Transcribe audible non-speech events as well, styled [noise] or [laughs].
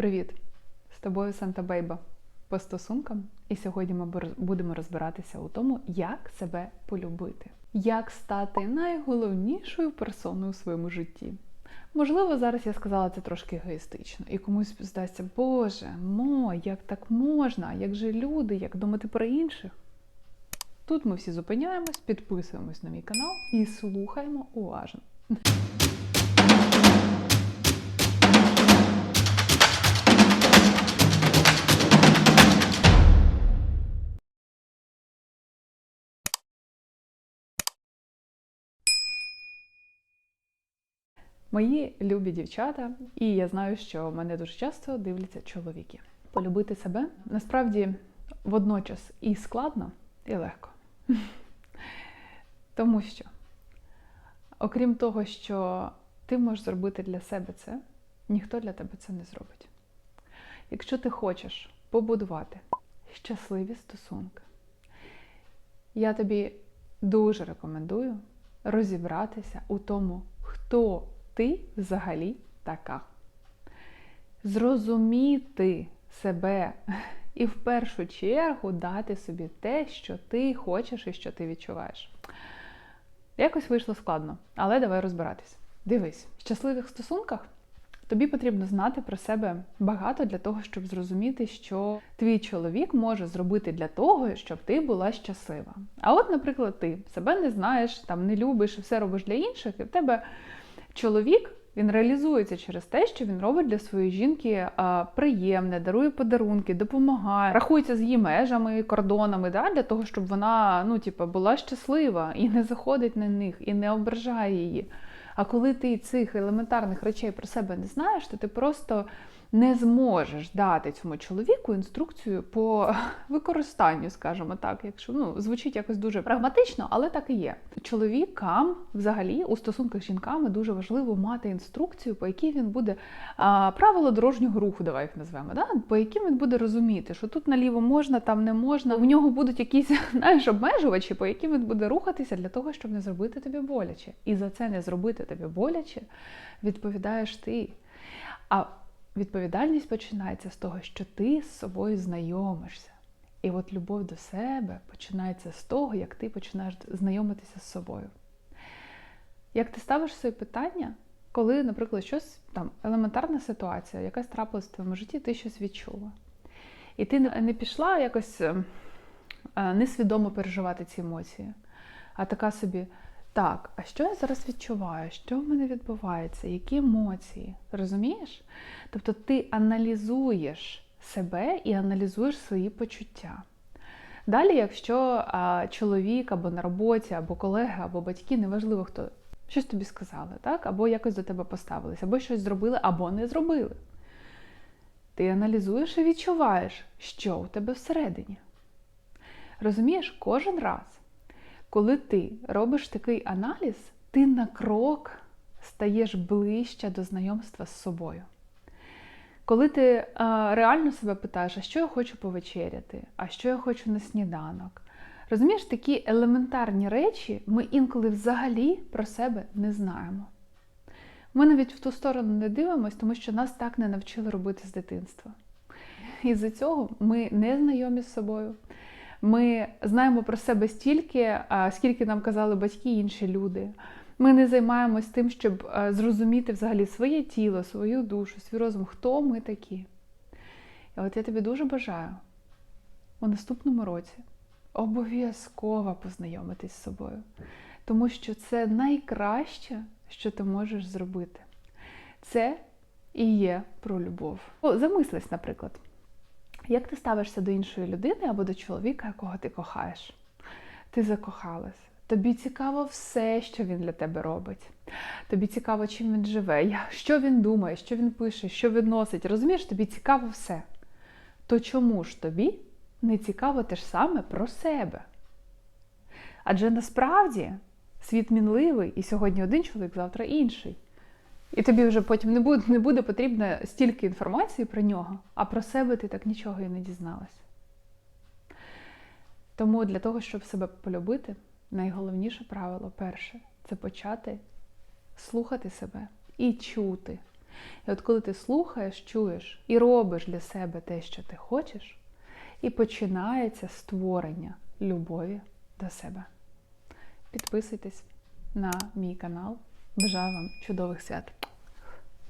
Привіт! З тобою Санта Бейба по стосункам. І сьогодні ми будемо розбиратися у тому, як себе полюбити, як стати найголовнішою персоною у своєму житті. Можливо, зараз я сказала це трошки егоїстично, і комусь здасться, Боже, мо, як так можна? Як же люди, як думати про інших? Тут ми всі зупиняємось, підписуємось на мій канал і слухаємо уважно. Мої любі дівчата, і я знаю, що мене дуже часто дивляться чоловіки. Полюбити себе насправді водночас і складно, і легко. [laughs] Тому що, окрім того, що ти можеш зробити для себе це, ніхто для тебе це не зробить. Якщо ти хочеш побудувати щасливі стосунки, я тобі дуже рекомендую розібратися у тому, хто ти взагалі така. Зрозуміти себе і в першу чергу дати собі те, що ти хочеш і що ти відчуваєш. Якось вийшло складно, але давай розбиратись. Дивись, в щасливих стосунках тобі потрібно знати про себе багато для того, щоб зрозуміти, що твій чоловік може зробити для того, щоб ти була щаслива. А от, наприклад, ти себе не знаєш, там не любиш, все робиш для інших, і в тебе чоловік. Він реалізується через те, що він робить для своєї жінки приємне, дарує подарунки, допомагає, рахується з її межами, кордонами, да, для того, щоб вона ну, типу, була щаслива і не заходить на них, і не ображає її. А коли ти цих елементарних речей про себе не знаєш, то ти просто не зможеш дати цьому чоловіку інструкцію по [laughs] використанню, скажімо так, якщо ну звучить якось дуже прагматично, але так і є. Чоловікам, взагалі, у стосунках з жінками дуже важливо мати інструкцію, по якій він буде а, правила дорожнього руху, давай їх назвемо, да? по яким він буде розуміти, що тут наліво можна, там не можна. У нього будуть якісь [laughs] знаєш, обмежувачі, по яким він буде рухатися для того, щоб не зробити тобі боляче. І за це не зробити тобі боляче відповідаєш ти. А відповідальність починається з того, що ти з собою знайомишся. І от любов до себе починається з того, як ти починаєш знайомитися з собою. Як ти ставиш собі питання, коли, наприклад, щось там елементарна ситуація, якась трапилась в твоєму житті, ти щось відчула. І ти не пішла якось е, е, несвідомо переживати ці емоції, а така собі. Так, а що я зараз відчуваю? Що в мене відбувається? Які емоції? Розумієш? Тобто ти аналізуєш себе і аналізуєш свої почуття. Далі, якщо а, чоловік або на роботі, або колеги, або батьки, неважливо хто, щось тобі сказали, так? або якось до тебе поставилися, або щось зробили, або не зробили. Ти аналізуєш і відчуваєш, що у тебе всередині. Розумієш, кожен раз. Коли ти робиш такий аналіз, ти на крок стаєш ближче до знайомства з собою. Коли ти реально себе питаєш, а що я хочу повечеряти, а що я хочу на сніданок. Розумієш, такі елементарні речі ми інколи взагалі про себе не знаємо. Ми навіть в ту сторону не дивимося, тому що нас так не навчили робити з дитинства. І з-за цього ми не знайомі з собою. Ми знаємо про себе стільки, скільки нам казали батьки і інші люди. Ми не займаємось тим, щоб зрозуміти взагалі своє тіло, свою душу, свій розум, хто ми такі. І от я тобі дуже бажаю у наступному році обов'язково познайомитись з собою, тому що це найкраще, що ти можеш зробити. Це і є про любов. Замислись, наприклад. Як ти ставишся до іншої людини або до чоловіка, якого ти кохаєш? Ти закохалась. Тобі цікаво все, що він для тебе робить. Тобі цікаво, чим він живе, що він думає, що він пише, що він носить. Розумієш, тобі цікаво все. То чому ж тобі не цікаво те ж саме про себе? Адже насправді світ мінливий, і сьогодні один чоловік, завтра інший. І тобі вже потім не буде, не буде потрібно стільки інформації про нього, а про себе ти так нічого і не дізналась. Тому для того, щоб себе полюбити, найголовніше правило перше це почати слухати себе і чути. І от коли ти слухаєш, чуєш і робиш для себе те, що ти хочеш, і починається створення любові до себе. Підписуйтесь на мій канал. Бажаю вам чудових свят!